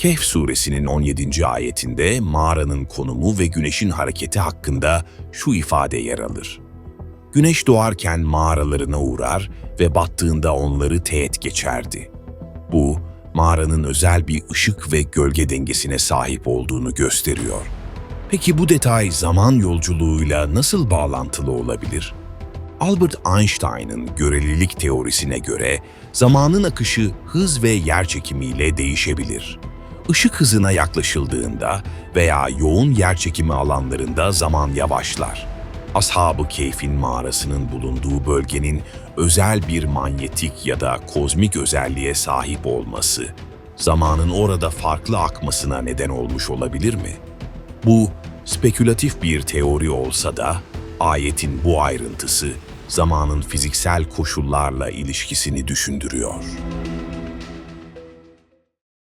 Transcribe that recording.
Kehf suresinin 17. ayetinde mağaranın konumu ve güneşin hareketi hakkında şu ifade yer alır. Güneş doğarken mağaralarına uğrar ve battığında onları teğet geçerdi. Bu, mağaranın özel bir ışık ve gölge dengesine sahip olduğunu gösteriyor. Peki bu detay zaman yolculuğuyla nasıl bağlantılı olabilir? Albert Einstein'ın görelilik teorisine göre zamanın akışı hız ve yerçekimiyle değişebilir. Işık hızına yaklaşıldığında veya yoğun yerçekimi alanlarında zaman yavaşlar. Ashab-ı Keyf'in mağarasının bulunduğu bölgenin özel bir manyetik ya da kozmik özelliğe sahip olması, zamanın orada farklı akmasına neden olmuş olabilir mi? Bu spekülatif bir teori olsa da ayetin bu ayrıntısı zamanın fiziksel koşullarla ilişkisini düşündürüyor.